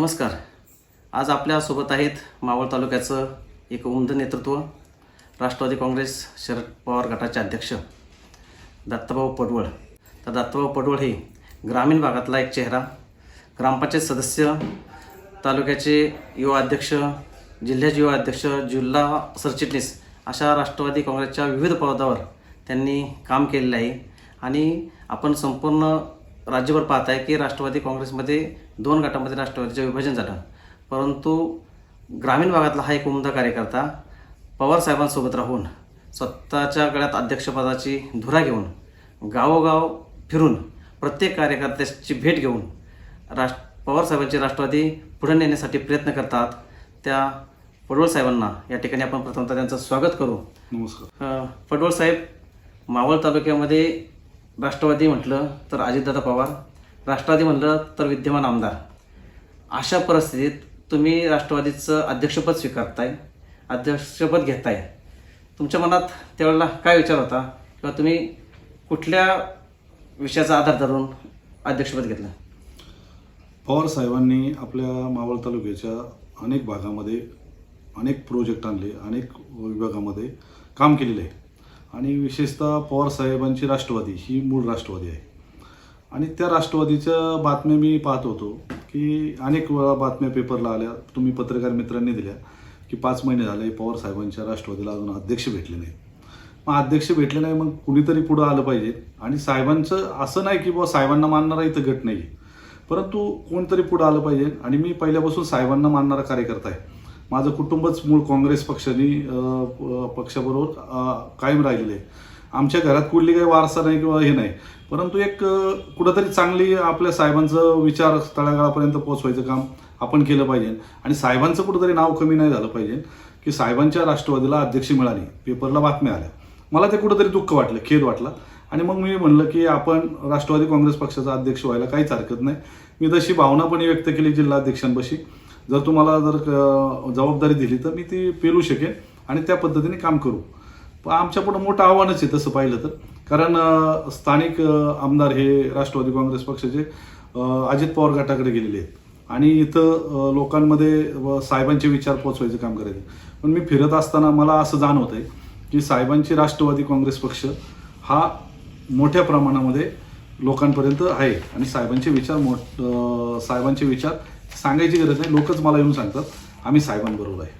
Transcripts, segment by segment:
नमस्कार. आज आपल्यासोबत आहेत मावळ तालुक्याचं एक उमद नेतृत्व राष्ट्रवादी काँग्रेस शरद पवार गटाचे अध्यक्ष दत्ताभाऊ पडवळ. तर दत्ताभाऊ पडवळ हे ग्रामीण भागातला एक चेहरा ग्रामपंचायत सदस्य तालुक्याचे युवा अध्यक्ष जिल्ह्याचे युवा अध्यक्ष जिल्हा सरचिटणीस अशा राष्ट्रवादी काँग्रेसच्या विविध पदावर त्यांनी काम केलेलं आहे. आणि आपण संपूर्ण राज्यभर पाहत आहे की राष्ट्रवादी काँग्रेसमध्ये दोन गटामध्ये राष्ट्रवादीचं विभाजन झालं. परंतु ग्रामीण भागातला हा एक उमदा कार्यकर्ता पवार साहेबांसोबत राहून स्वतःच्या गळ्यात अध्यक्षपदाची धुरा घेऊन गावोगाव फिरून प्रत्येक कार्यकर्त्याची भेट घेऊन राष्ट्र पवार साहेबांची राष्ट्रवादी पुढे नेण्यासाठी प्रयत्न करतात. त्या पडवळ साहेबांना या ठिकाणी आपण प्रथमतः त्यांचं स्वागत करू. नमस्कार. पडवळ साहेब मावळ तालुक्यामध्ये राष्ट्रवादी म्हटलं तर अजितदादा पवार राष्ट्रवादी म्हटलं तर विद्यमान आमदार. अशा परिस्थितीत तुम्ही राष्ट्रवादीचं अध्यक्षपद स्वीकारताय अध्यक्षपद घेताय. तुमच्या मनात त्यावेळेला काय विचार होता? किंवा तुम्ही कुठल्या विषयाचा आधार धरून अध्यक्षपद घेतलं? पवार साहेबांनी आपल्या मावळ तालुक्याच्या अनेक भागामध्ये अनेक प्रोजेक्ट आणले अनेक विभागामध्ये काम केलेलं आहे. आणि विशेषतः पवार साहेबांची राष्ट्रवादी ही मूळ राष्ट्रवादी आहे. आणि त्या राष्ट्रवादीच्या बातम्या मी पाहत होतो की अनेक वेळा बातम्या पेपरला आल्या तुम्ही पत्रकार मित्रांनी दिल्या की पाच महिने झाले पवार साहेबांच्या राष्ट्रवादीला अजून अध्यक्ष भेटले नाहीत. मग अध्यक्ष भेटले नाही मग कुणीतरी पुढं आलं पाहिजे. आणि साहेबांचं असं नाही की बुवा साहेबांना मानणारा इथं गट नाही परंतु कोणतरी पुढं आलं पाहिजे. आणि मी पहिल्यापासून साहेबांना मानणारा कार्यकर्ता आहे. माझं कुटुंबच मूळ काँग्रेस पक्षाने प- पक्षाबरोबर कायम राहिलेलं आहे. आमच्या घरात कुठली काही वारसा नाही किंवा हे नाही. परंतु एक कुठंतरी चांगली आपल्या साहेबांचं विचार तळागाळापर्यंत पोहोचवायचं काम आपण केलं पाहिजे. आणि साहेबांचं कुठंतरी नाव कमी नाही झालं पाहिजे की साहेबांच्या राष्ट्रवादीला अध्यक्ष मिळाली पेपरला बातम्या आल्या. मला ते कुठंतरी दुःख वाटलं खेद वाटला. आणि मग मी म्हणलं की आपण राष्ट्रवादी काँग्रेस पक्षाचा अध्यक्ष व्हायला काहीच हरकत नाही. मी तशी भावना पण व्यक्त केली जिल्हाध्यक्षांपाशी. जर तुम्हाला जर जबाबदारी दिली तर मी ती पेलू शकेन आणि त्या पद्धतीने काम करू. पण आमच्या मोठं आव्हानच आहे तसं पाहिलं तर. कारण स्थानिक आमदार हे राष्ट्रवादी काँग्रेस पक्षाचे अजित पवार गटाकडे गेलेले आहेत. आणि इथं लोकांमध्ये व साहेबांचे विचार पोचवायचं काम करायचं पण मी फिरत असताना मला असं जाणवत आहे की साहेबांची राष्ट्रवादी काँग्रेस पक्ष हा मोठ्या प्रमाणामध्ये लोकांपर्यंत आहे. आणि साहेबांचे विचार मो साहेबांचे विचार सांगायची गरज नाही. लोकच मला येऊन सांगतात आम्ही साहेबांबरोबर आहे.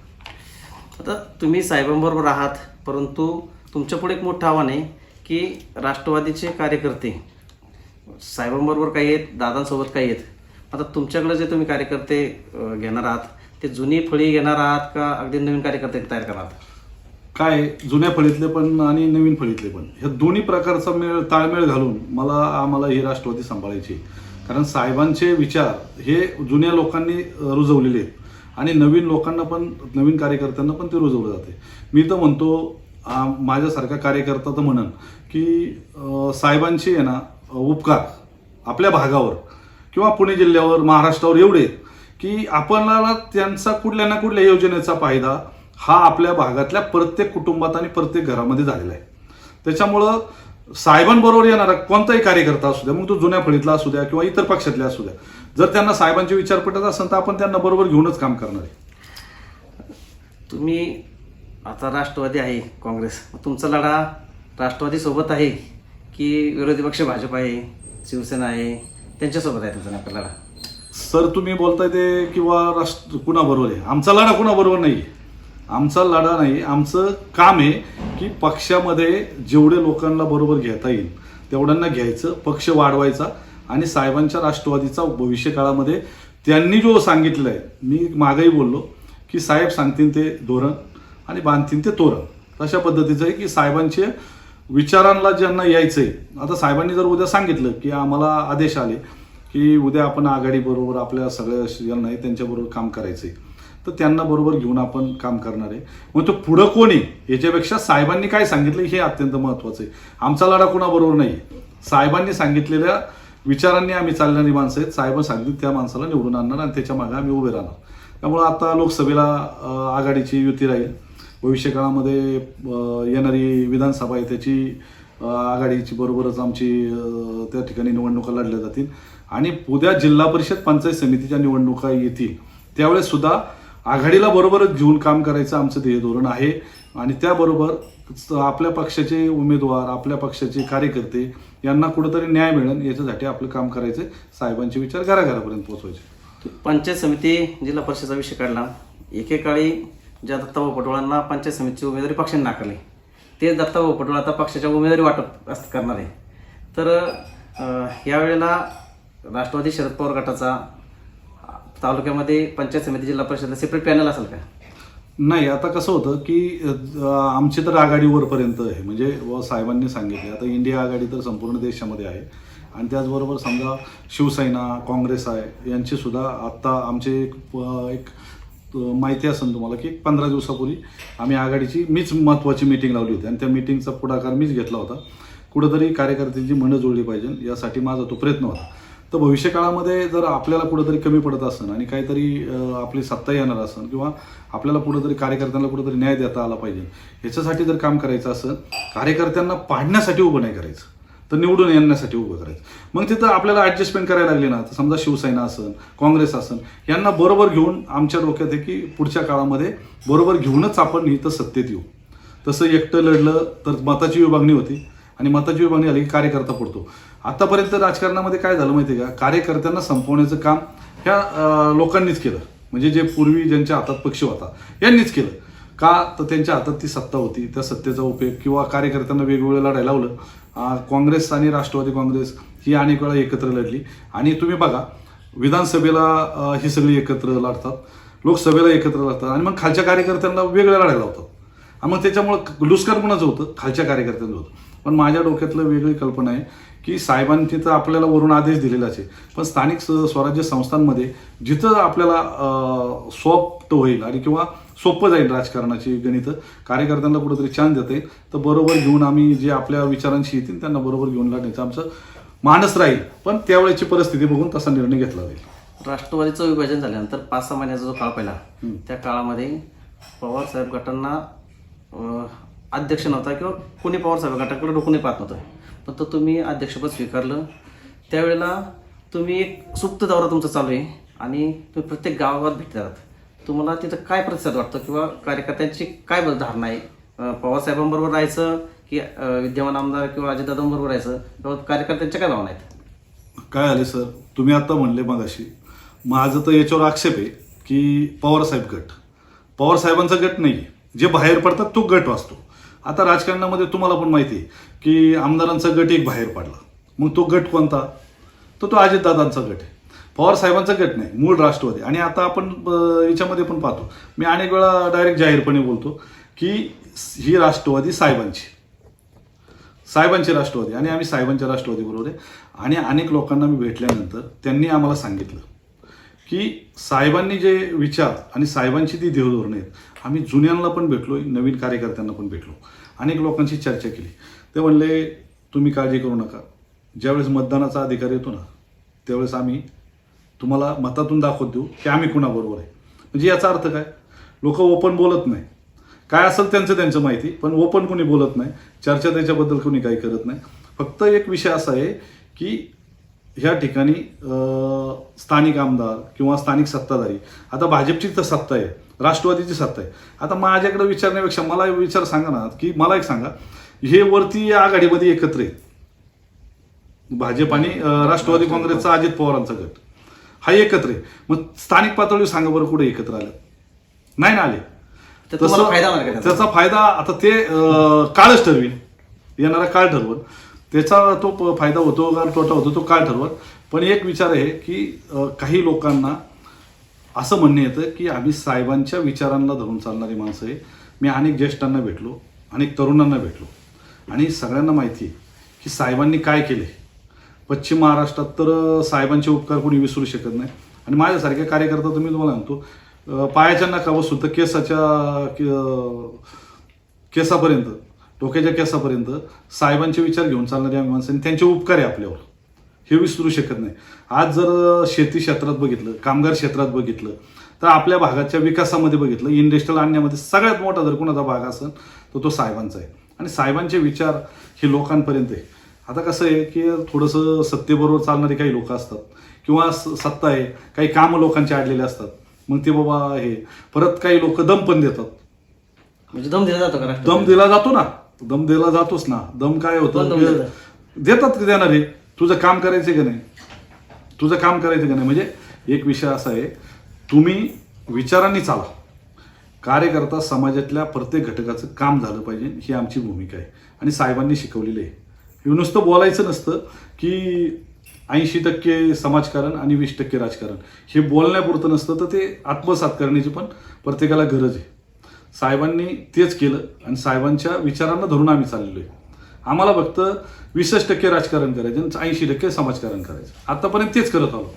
आता तुम्ही साहेबांबरोबर आहात परंतु तुमच्यापुढे एक मोठं आव्हान आहे की राष्ट्रवादीचे कार्यकर्ते साहेबांबरोबर काही आहेत दादांसोबत काही आहेत. आता तुमच्याकडे जे तुम्ही कार्यकर्ते अ, घेणार आहात ते जुनी फळी घेणार आहात का अगदी नवीन कार्यकर्ते तयार करणार आहात? काय जुन्या फळीतले पण आणि नवीन फळीतले पण. ह्या दोन्ही प्रकारचा मेळ ताळमेळ घालून मला आम्हाला ही राष्ट्रवादी सांभाळायची आहे. कारण साहेबांचे विचार हे जुन्या लोकांनी रुजवलेले आहेत. आणि नवीन लोकांना पण नवीन कार्यकर्त्यांना पण ते रुजवलं जाते. मी तर म्हणतो माझ्यासारखा कार्यकर्ता तर म्हणन की साहेबांचे आहे ना उपकार आपल्या भागावर किंवा पुणे जिल्ह्यावर महाराष्ट्रावर एवढे आहेत की आपल्याला त्यांचा कुठल्या ना कुठल्या योजनेचा फायदा हा आपल्या भागातल्या प्रत्येक कुटुंबात आणि प्रत्येक घरामध्ये झालेला आहे. त्याच्यामुळं साहेबांबरोबर येणारा कोणताही कार्यकर्ता असू द्या मग तो जुन्या फळीतला असू द्या किंवा इतर पक्षातल्या असू द्या जर त्यांना साहेबांचे विचार पटत असेल तर आपण त्यांना बरोबर घेऊनच काम करणार आहे. तुम्ही आता राष्ट्रवादी आहे काँग्रेस. तुमचा लढा राष्ट्रवादीसोबत आहे की विरोधी पक्ष भाजप आहे शिवसेना आहे त्यांच्यासोबत आहे तुमचा नेमका लढा? सर तुम्ही बोलताय ते किंवा राष्ट्र कुणाबरोबर आहे? आमचा लढा कुणाबरोबर नाही आमचा लढा नाही आमचं काम आहे की पक्षामध्ये जेवढे लोकांना बरोबर घेता येईल तेवढ्यांना घ्यायचं पक्ष वाढवायचा आणि साहेबांच्या राष्ट्रवादीचा भविष्य काळामध्ये त्यांनी जो सांगितलं आहे मी मागही बोललो की साहेब सांगतील ते धोरण आणि बांधतील ते तोरण. तशा पद्धतीचं आहे की साहेबांचे विचारांना ज्यांना यायचंय आता साहेबांनी जर उद्या सांगितलं की आम्हाला आदेश आले की उद्या आपण आघाडीबरोबर आपल्या सगळ्या ज्यांना आहे त्यांच्याबरोबर काम करायचं आहे तर त्यांना बरोबर घेऊन आपण काम करणार आहे. मग तो पुढं कोणी याच्यापेक्षा साहेबांनी काय सांगितलं हे अत्यंत महत्वाचं आहे. आमचा लढा कोणाबरोबर नाही? साहेबांनी सांगितलेल्या विचारांनी आम्ही चालणारी माणसं आहेत. साहेब सांगितलं त्या माणसाला निवडून आणणार आणि त्याच्यामागे आम्ही उभे राहणार. त्यामुळं आता लोकसभेला आघाडीची युती राहील. भविष्यकाळामध्ये येणारी विधानसभा आहे त्याची आघाडीची बरोबरच आमची त्या ठिकाणी निवडणुका लढल्या जातील. आणि उद्या जिल्हा परिषद पंचायत समितीच्या निवडणुका येतील. त्यावेळेस सुद्धा आघाडीला बरोबरच घेऊन काम करायचं आमचं ध्येय धोरण आहे. आणि त्याबरोबर आपल्या पक्षाचे उमेदवार आपल्या पक्षाचे कार्यकर्ते यांना कुठंतरी न्याय मिळेल याच्यासाठी आपलं काम करायचं साहेबांचे विचार घराघरापर्यंत पोहोचवायचे. पंचायत समिती जिल्हा परिषदेचा विषय काढला. एकेकाळी ज्या दत्ताभाऊ पटोळांना पंचायत समितीची उमेदवारी पक्षाने नाकारली ते दत्ताभाऊ पटोळ आता पक्षाच्या उमेदवारी वाटप असं करणार आहे. तर यावेळेला राष्ट्रवादी शरद पवार गटाचा तालुक्यामध्ये पंचायत समिती जिल्हा परिषद सेपरेट पॅनल असेल का? नाही आता कसं होतं की आमची तर आघाडी वरपर्यंत आहे. म्हणजे व साहेबांनी सांगितले आता इंडिया आघाडी तर संपूर्ण देशामध्ये आहे. आणि त्याचबरोबर समजा शिवसेना काँग्रेस आहे यांची सुद्धा आत्ता आमचे एक एक माहिती असेल तुम्हाला की पंधरा दिवसापूर्वी आम्ही आघाडीची मीच महत्त्वाची मीटिंग लावली होती. आणि त्या मीटिंगचा पुढाकार मीच घेतला होता. कुठंतरी कार्यकर्त्यांची म्हणं जोडली पाहिजे यासाठी माझा तो प्रयत्न होता. तर भविष्यकाळामध्ये जर आपल्याला कुठंतरी कमी पडत असेल आणि काहीतरी आपली सत्ता येणार असेल किंवा आपल्याला कुठंतरी कार्यकर्त्यांना कुठंतरी न्याय देता आला पाहिजे याच्यासाठी जर काम करायचं असेल कार्यकर्त्यांना पाडण्यासाठी उभं नाही करायचं. तर निवडून येण्यासाठी उभं करायचं. मग तिथं आपल्याला ॲडजस्टमेंट करायला लागली ना तर समजा शिवसेना असन काँग्रेस असन यांना बरोबर घेऊन आमच्या डोक्यात आहे की पुढच्या काळामध्ये बरोबर घेऊनच आपण इथं सत्तेत येऊ. तसं एकटं लढलं तर मताची विभागणी होती आणि मताची विभागणी झाली की कार्यकर्ता पडतो. आतापर्यंत राजकारणामध्ये काय झालं माहिती आहे का? कार्यकर्त्यांना संपवण्याचं काम ह्या लोकांनीच केलं. म्हणजे जे पूर्वी ज्यांच्या हातात पक्ष होता यांनीच केलं. का तर त्यांच्या हातात ती सत्ता होती त्या सत्तेचा उपयोग किंवा कार्यकर्त्यांना वेगवेगळं लढायला लावलं. काँग्रेस आणि राष्ट्रवादी काँग्रेस ही अनेक वेळा एकत्र लढली. आणि तुम्ही बघा विधानसभेला ही सगळी एकत्र लढतात लोकसभेला एकत्र लढतात आणि मग खालच्या कार्यकर्त्यांना वेगळं लढायला लावतात. आणि मग त्याच्यामुळं लुस्कर कुणाचं होतं खालच्या कार्यकर्त्यांचं होतं. पण माझ्या डोक्यातलं वेगळी कल्पना आहे की साहेबांनी तर आपल्याला वरून आदेश दिलेलाच आहे. पण स्थानिक स्वराज्य संस्थांमध्ये जिथं आपल्याला अं, सोप्ट होईल आणि किंवा सोपं जाईल राजकारणाची गणितं कार्यकर्त्यांना कुठेतरी छान देते तर बरोबर घेऊन आम्ही जे आपल्या विचारांशी येतील त्यांना बरोबर घेऊन लागण्याचं आमचं मानस राहील. पण त्यावेळेची परिस्थिती बघून तसा निर्णय घेतला जाईल. राष्ट्रवादीचं विभाजन झाल्यानंतर पाच सहा महिन्याचा जो काळ पहिला त्या काळामध्ये पवार साहेब गटांना अध्यक्ष नव्हता किंवा कोणी पवार साहेब गटाकडे डोकूनही पाहत नव्हतं. पण तुम्ही अध्यक्षपद स्वीकारलं. त्यावेळेला तुम्ही एक सुप्त दौरा तुमचा चालू आहे आणि तुम्ही प्रत्येक गावात भेटतात. तुम्हाला तिथं काय प्रतिसाद वाटतो किंवा कार्यकर्त्यांची काय धारणा आहे? पवारसाहेबांबरोबर पवार साहेबांबरोबर राहायचं की विद्यमान आमदार किंवा अजितदादांबरोबर राहायचं? किंवा कार्यकर्त्यांच्या काय भावना आहेत? काय आले सर? तुम्ही आता म्हणले मगाशी. माझं तर याच्यावर आक्षेप आहे की पवारसाहेब गट. पवारसाहेबांचा गट नाही. आहे जे बाहेर पडतात तो गट वाचतो. आता राजकारणामध्ये तुम्हाला पण माहिती आहे की आमदारांचा गट एक बाहेर पडला. मग तो गट कोणता? तर तो अजितदादांचा गट आहे. पवार साहेबांचा गट नाही मूळ राष्ट्रवादी. आणि आता आपण याच्यामध्ये पण पाहतो. मी अनेक वेळा डायरेक्ट जाहीरपणे बोलतो की ही राष्ट्रवादी साहेबांची. साहेबांची राष्ट्रवादी. आणि आम्ही साहेबांच्या राष्ट्रवादी बरोबर आहे. आणि अनेक लोकांना मी भेटल्यानंतर त्यांनी आम्हाला सांगितलं. की साहेबांनी जे विचार आणि साहेबांची ती देवधोरणं आहेत. आम्ही जुन्यांना पण भेटलो नवीन कार्यकर्त्यांना पण भेटलो. अनेक लोकांशी चर्चा केली. ते म्हणले तुम्ही काळजी करू नका. ज्यावेळेस मतदानाचा अधिकार येतो ना त्यावेळेस आम्ही तुम्हाला मतातून दाखवत देऊ की आम्ही कुणाबरोबर आहे. म्हणजे याचा अर्थ काय? लोक ओपन बोलत नाही. काय असेल त्यांचं त्यांचं माहिती पण ओपन कोणी बोलत नाही. चर्चा त्याच्याबद्दल कोणी काही करत नाही. फक्त एक विषय असा आहे की ह्या ठिकाणी अं, स्थानिक आमदार किंवा स्थानिक सत्ताधारी. आता भाजपची तर सत्ता आहे राष्ट्रवादीची सत्ता आहे. आता माझ्याकडे विचारण्यापेक्षा मला विचार सांगा ना की मला एक सांगा हे वरती या आघाडीमध्ये एकत्र आहे. भाजप आणि राष्ट्रवादी काँग्रेसचा अजित पवारांचा गट. हा एकत्र आहे. मग स्थानिक पातळीवर सांगा बरं कुठे एकत्र आलं. नाही ना आले. त्याचा? फायदा आता ते काळच ठरवेल येणारा काळ ठरवल त्याचा तो प- फायदा होतो का तोटा होतो तो काय ठरवत. पण एक विचार आहे की काही लोकांना असं म्हणणं येतं की आम्ही साहेबांच्या विचारांना धरून चालणारी माणसं आहे. मी अनेक ज्येष्ठांना भेटलो अनेक तरुणांना भेटलो. आणि सगळ्यांना माहिती आहे की साहेबांनी काय केले पश्चिम महाराष्ट्रात तर साहेबांचे उपकार कोणी विसरू शकत नाही. आणि माझ्यासारख्या कार्यकर्ता तुम्ही तुम्हाला सांगतो अं, पायाच्या व सुद्धा केसाच्या के- केसापर्यंत डोक्याच्या केसापर्यंत साहेबांचे विचार घेऊन चालणारी आम्ही माणसं आणि त्यांचे उपकार आहे आपल्यावर. हे विसरू शकत नाही. आज जर शेती क्षेत्रात बघितलं कामगार क्षेत्रात बघितलं तर आपल्या भागाच्या विकासामध्ये बघितलं इंडस्ट्रियल आणण्यामध्ये सगळ्यात मोठा जर कोणाचा भाग असेल तर तो साहेबांचा आहे. आणि साहेबांचे विचार हे लोकांपर्यंत आहे. आता कसं आहे की थोडंसं सत्तेबरोबर चालणारे काही लोक असतात किंवा सत्ता आहे काही कामं लोकांचे अडलेले असतात मग ते बाबा हे परत काही लोक दम पण देतात. म्हणजे दम दिला जातो का दम दिला जातो ना. दम दिला जातोच ना. दम काय होतं? दम? देतात की देणारे तुझं काम करायचं का नाही? तुझं काम करायचं का नाही? म्हणजे एक विषय असा आहे तुम्ही विचारांनी चाला. कार्यकर्ता समाजातल्या प्रत्येक घटकाचं काम झालं पाहिजे ही आमची भूमिका आहे. आणि साहेबांनी शिकवलेली आहे. हे नुसतं बोलायचं नसतं की ऐंशी टक्के समाजकारण आणि वीस टक्के राजकारण. हे बोलण्यापुरतं नसतं तर ते आत्मसात करण्याची पण प्रत्येकाला गरज आहे. साहेबांनी तेच केलं आणि साहेबांच्या विचारांना धरून आम्ही चाललेलो आहे. आम्हाला फक्त वीसच टक्के राजकारण करायचं आणि ऐंशी टक्के समाजकारण करायचं. आतापर्यंत तेच करत आलो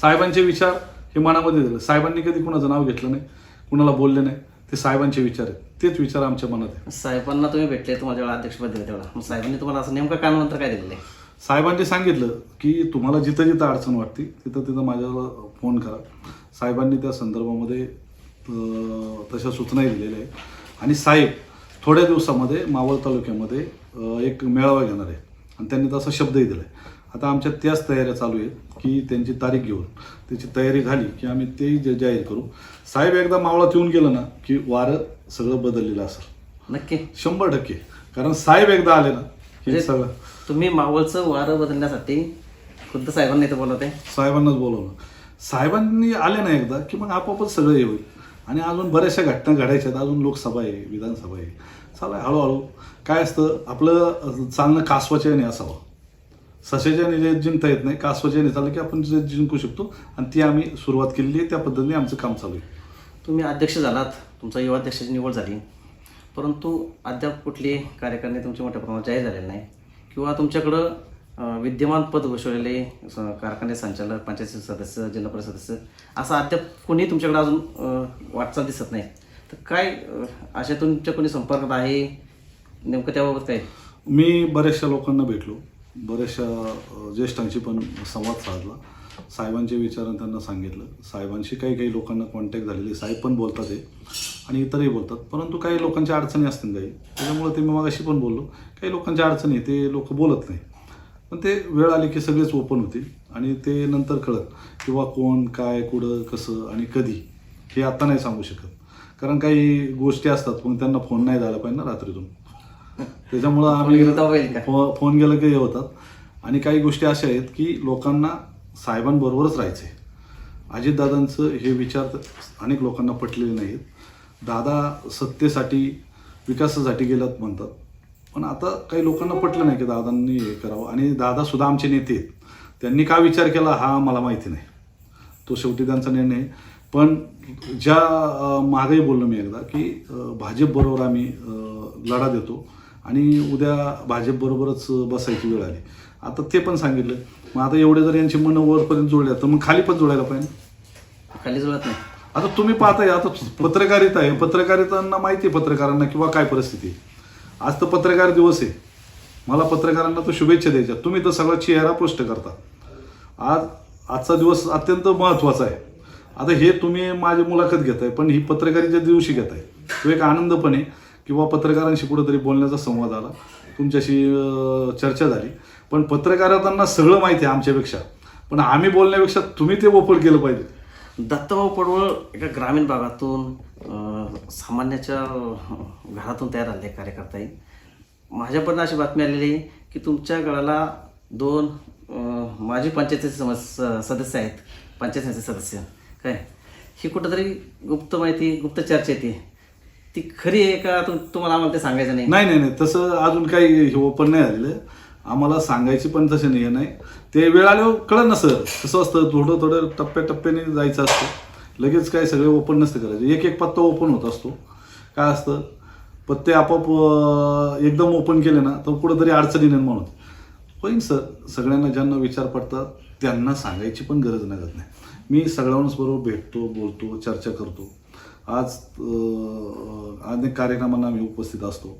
साहेबांचे विचार हे मनामध्ये दिलं. साहेबांनी कधी कुणाचं नाव घेतलं नाही कुणाला बोलले नाही. ते साहेबांचे विचार आहेत. तेच विचार आमच्या मनात आहे साहेबांना तुम्ही भेटले तुम्हाला जेव्हा अध्यक्षपद दिलं तेवढा मग साहेबांनी तुम्हाला असं नेमकं कानमंत्र काय दिलेलं आहे? साहेबांनी सांगितलं की तुम्हाला जिथं जिथं अडचण वाटते तिथं तिथं माझ्याला फोन करा. साहेबांनी त्या संदर्भामध्ये तशा सूचनाही दिलेल्या आहेत. आणि साहेब थोड्या दिवसामध्ये मावळ तालुक्यामध्ये एक मेळावा घेणार आहे आणि त्यांनी तसा शब्दही दिला आहे आता आमच्या त्याच तयाऱ्या चालू आहेत की त्यांची तारीख घेऊन त्याची तयारी झाली की आम्ही तेही जाहीर करू. साहेब एकदा मावळात येऊन गेलं ना की वारं सगळं बदललेलं असेल. नक्की. शंभर टक्के. कारण साहेब एकदा आले ना की म्हणजे सगळं तुम्ही मावळचं वारं बदलण्यासाठी खुद्द साहेबांनी इथं बोलवत आहे साहेबांनाच बोलवलं. साहेबांनी आले ना एकदा की मग आपोआपच सगळं हे होईल. आणि अजून बऱ्याचशा घटना घडायच्या आहेत. अजून लोकसभा आहे विधानसभा आहे. चालाय हळूहळू. काय असतं आपलं चालणं कासवाच्याने असावं. सशाच्या जे जिंकता येत नाही कासवाच्याने चाललं की आपण जे जिंकू शकतो आणि ती आम्ही सुरुवात केलेली आहे त्या पद्धतीने आमचं काम चालू आहे. तुम्ही अध्यक्ष झालात तुमचा युवा अध्यक्षाची निवड झाली. परंतु अद्याप कुठली कार्यकारणी तुमची मोठ्या प्रमाणात जाहीर झालेली नाही. किंवा तुमच्याकडं विद्यमान पद भूषवलेले स- कारखाने संचालक पंचायत सदस्य जिल्हा परिषद सदस्य असं अद्याप कोणी तुमच्याकडे अजून वाटचाल दिसत नाही. तर काय अशा तुमच्या कोणी संपर्कात आहे? नेमकं त्याबाबत काय? मी बऱ्याचशा लोकांना भेटलो. बऱ्याचशा ज्येष्ठांशी पण संवाद साधला. साहेबांचे विचार त्यांना सांगितलं. साहेबांशी काही काही लोकांना कॉन्टॅक्ट झालेले. साहेब पण बोलतात हे. आणि इतरही बोलतात. परंतु काही लोकांच्या अडचणी असतील काही. त्याच्यामुळे ते मी मगाशी पण बोललो. काही लोकांच्या अडचणी आहे, ते लोक बोलत नाही पण ते वेळ आली की सगळेच ओपन होतील. आणि ते नंतर कळत किंवा कोण काय कुठं कसं आणि कधी हे आता नाही सांगू शकत. कारण काही गोष्टी असतात मग त्यांना फोन नाही झाला पाहिजे ना रात्रीतून. त्याच्यामुळं आम्ही फोन गेलं की हे होतात. आणि काही गोष्टी अशा आहेत की लोकांना साहेबांबरोबरच राहायचे अजितदादांचं हे विचार अनेक लोकांना पटलेले नाहीत. दादा सत्तेसाठी विकासासाठी गेलात म्हणतात. पण आता काही लोकांना पटलं नाही की दादांनी हे करावं. आणि दादासुद्धा आमचे नेते आहेत. त्यांनी का विचार केला हा मला माहिती नाही. तो शेवटी त्यांचा निर्णय. पण ज्या मागेही बोललो मी एकदा की भाजपबरोबर आम्ही लढा देतो. आणि उद्या भाजपबरोबरच बसायची वेळ आली. आता ते पण सांगितलं. मग आता एवढे जर यांची मनं वरपर्यंत जोडल्या तर मग खाली पण जोडायला पाहिजे खाली जुळत नाही. आता तुम्ही पाहताय आता पत्रकारिता आहे. पत्रकारितांना माहिती आहे पत्रकारांना किंवा काय परिस्थिती आहे. आज तर पत्रकार दिवस आहे. मला पत्रकारांना तर शुभेच्छा द्यायच्या. तुम्ही तर सगळा चेहरा पृष्ठ करता. आज आजचा दिवस अत्यंत महत्त्वाचा आहे. आता हे तुम्ही माझी मुलाखत घेताय पण ही पत्रकारीच्या दिवशी घेताय. तो एक आनंद पण आहे किंवा पत्रकारांशी कुठंतरी बोलण्याचा संवाद आला. तुमच्याशी चर्चा झाली. पण पत्रकारांना सगळं माहिती आहे आमच्यापेक्षा. पण आम्ही बोलण्यापेक्षा तुम्ही ते ओपन केलं पाहिजे. दत्तभाऊ पडवळ एका ग्रामीण भागातून सामान्याच्या घरातून तयार झाले कार्यकर्ता येईल माझ्यापर्यंत अशी बातमी आलेली आहे की तुमच्या गळाला दोन माझी माजी पंचायतीचे समस स- सदस्य आहेत. पंचायतीचे सदस्य. काय? ही कुठंतरी गुप्त माहिती गुप्त चर्चा येते ती. खरी आहे का? तुम्हाला आम्हाला ते सांगायचं नाही? नाही नाही नाही. तसं अजून काही ओपन नाही झालेलं. आम्हाला सांगायची पण तसे नाही नाही. ते वेळ आल्यावर कळत नसं कसं असतं? थोडं थोडं टप्प्याटप्प्याने जायचं असतं. लगेच काय सगळे ओपन नसते करायचे. एक एक पत्ता ओपन होत असतो. काय असतं? पत्ते आपोआप एकदम ओपन केले ना तर कुठंतरी अडचणी निर्माण होते होईन सर सगळ्यांना ज्यांना विचार पडतात त्यांना सांगायची पण गरज लागत नाही. मी सगळ्यांनाच बरोबर भेटतो बोलतो चर्चा करतो. आज अनेक कार्यक्रमांना मी उपस्थित असतो.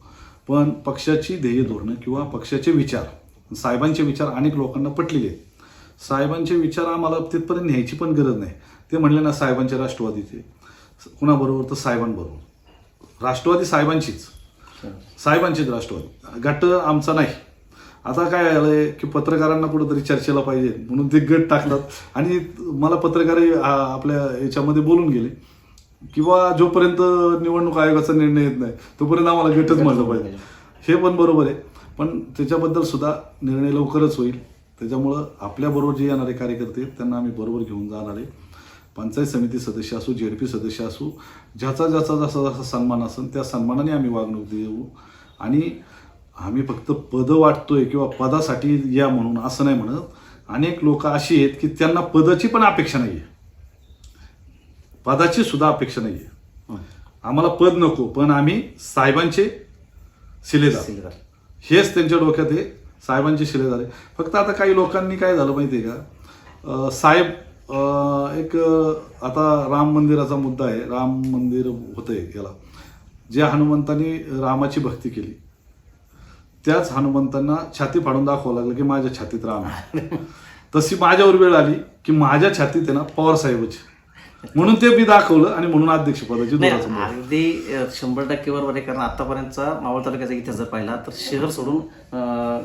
पण पक्षाची ध्येय धोरणं किंवा पक्षाचे विचार साहेबांचे विचार अनेक लोकांना पटलेले आहेत. साहेबांचे विचार आम्हाला तिथपर्यंत न्यायची पण गरज नाही. ते म्हणले ना साहेबांचे राष्ट्रवादीचे कुणाबरोबर? तर साहेबांबरोबर. राष्ट्रवादी साहेबांचीच. साहेबांचीच राष्ट्रवादी. गट आमचा नाही. आता काय झालंय की पत्रकारांना कुठंतरी चर्चेला पाहिजे म्हणून ते गट टाकतात. आणि मला पत्रकार आपल्या याच्यामध्ये बोलून गेले किंवा जोपर्यंत निवडणूक आयोगाचा निर्णय येत नाही तोपर्यंत आम्हाला गटच म्हणलं पाहिजे. हे पण बरोबर आहे. पण त्याच्याबद्दल सुद्धा निर्णय लवकरच होईल. त्याच्यामुळं आपल्याबरोबर जे येणारे कार्यकर्ते आहेत, त्यांना आम्ही बरोबर घेऊन जाणार आहे. पंचायत समिती सदस्य असू जे पी सदस्य असू ज्याचा ज्याचा जसा जसा सन्मान असेल त्या सन्मानाने आम्ही वागणूक देऊ. आणि आम्ही फक्त पदं वाटतोय किंवा पदासाठी या म्हणून असं नाही म्हणत. अनेक लोक अशी आहेत की त्यांना पदाची पण अपेक्षा नाही आहे पदाची सुद्धा अपेक्षा नाही आहे आम्हाला पद नको पण आम्ही साहेबांचे शिलेदार. हेच त्यांच्या डोक्यात आहे. साहेबांचे शिलेदार आहे फक्त आता काही लोकांनी काय झालं माहिती आहे का साहेब एक आता राम मंदिराचा मुद्दा आहे. राम मंदिर होतंय याला. ज्या हनुमंतांनी रामाची भक्ती केली त्याच हनुमंतांना छाती फाडून दाखवावं लागलं की माझ्या छातीत राम आहे. तशी माझ्यावर वेळ आली की माझ्या छातीत आहे ना पवार साहेबच. म्हणून ते मी दाखवलं आणि म्हणून अध्यक्षपदाची अगदी शंभर टक्के बरोबर आहे कारण आतापर्यंतचा मावळ तालुक्याचा इतिहास जर पाहिला तर शहर सोडून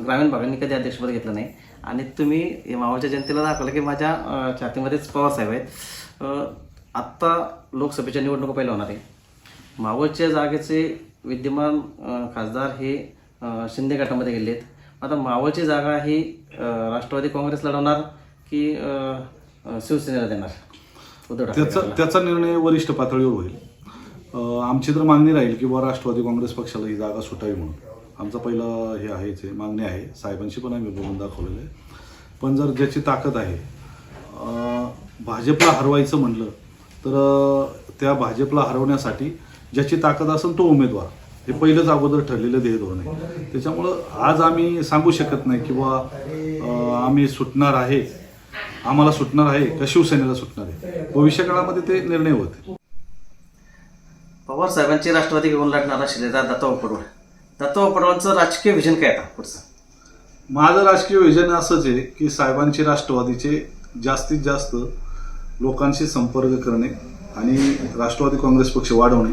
ग्रामीण भागांनी कधी अध्यक्षपद घेतलं नाही. आणि तुम्ही हे मावळच्या जनतेला दाखवलं की माझ्या छातीमध्येच पवार साहेब आहेत आत्ता लोकसभेच्या निवडणुका पहिल्या होणार आहे मावळच्या जागेचे विद्यमान खासदार हे शिंदे गटामध्ये गेले आहेत आता मावळची जागा ही राष्ट्रवादी काँग्रेस लढवणार की शिवसेनेला देणार? त्याचा? त्याचा निर्णय वरिष्ठ पातळीवर होईल. आमची तर मागणी राहील की बुवा राष्ट्रवादी काँग्रेस पक्षाला ही जागा सुटावी म्हणून. आमचं पहिलं हे आहेच आहे मागणी आहे. साहेबांशी पण आम्ही बोलून दाखवलेलं आहे. पण जर ज्याची ताकद आहे भाजपला हरवायचं म्हणलं तर त्या भाजपला हरवण्यासाठी ज्याची ताकद असेल तो उमेदवार. हे पहिलंच अगोदर ठरलेलं ध्येय धोरण आहे. त्याच्यामुळं आज आम्ही सांगू शकत नाही की बुवा आम्ही सुटणार आहे. आम्हाला सुटणार आहे का? शिवसेनेला सुटणार आहे. भविष्य काळामध्ये ते निर्णय होते पवार साहेबांची राष्ट्रवादी घेऊन लढणारा शिलेदार दत्ता पडवळ दत्ताभाऊ परवांचं राजकीय विजन काय आता पुढचं? माझं राजकीय विजन असंच आहे की साहेबांचे राष्ट्रवादीचे जास्तीत जास्त लोकांशी संपर्क करणे आणि राष्ट्रवादी काँग्रेस पक्ष वाढवणे.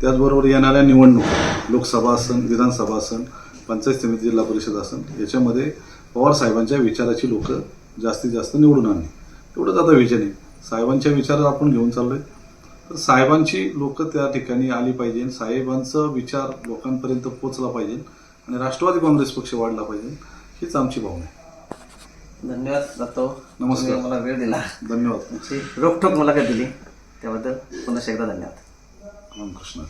त्याचबरोबर येणाऱ्या निवडणूक लोकसभा असन विधानसभा असन पंचायत समिती जिल्हा परिषद असन याच्यामध्ये पवार साहेबांच्या विचाराची लोकं जास्तीत जास्त निवडून आणणे एवढंच आता विजन आहे. साहेबांच्या विचार आपण घेऊन चाललो आहे तर साहेबांची लोक त्या ठिकाणी आली पाहिजे. साहेबांचा विचार लोकांपर्यंत पोचला पाहिजे आणि राष्ट्रवादी काँग्रेस पक्ष वाढला पाहिजे हीच आमची भावना आहे. धन्यवाद दत्ताभाऊ. नमस्कार. मला वेळ दिला. धन्यवाद. तुमची रोखठोक मुलाखत दिली. त्याबद्दल पुन्हा एकदा धन्यवाद. रामकृष्ण.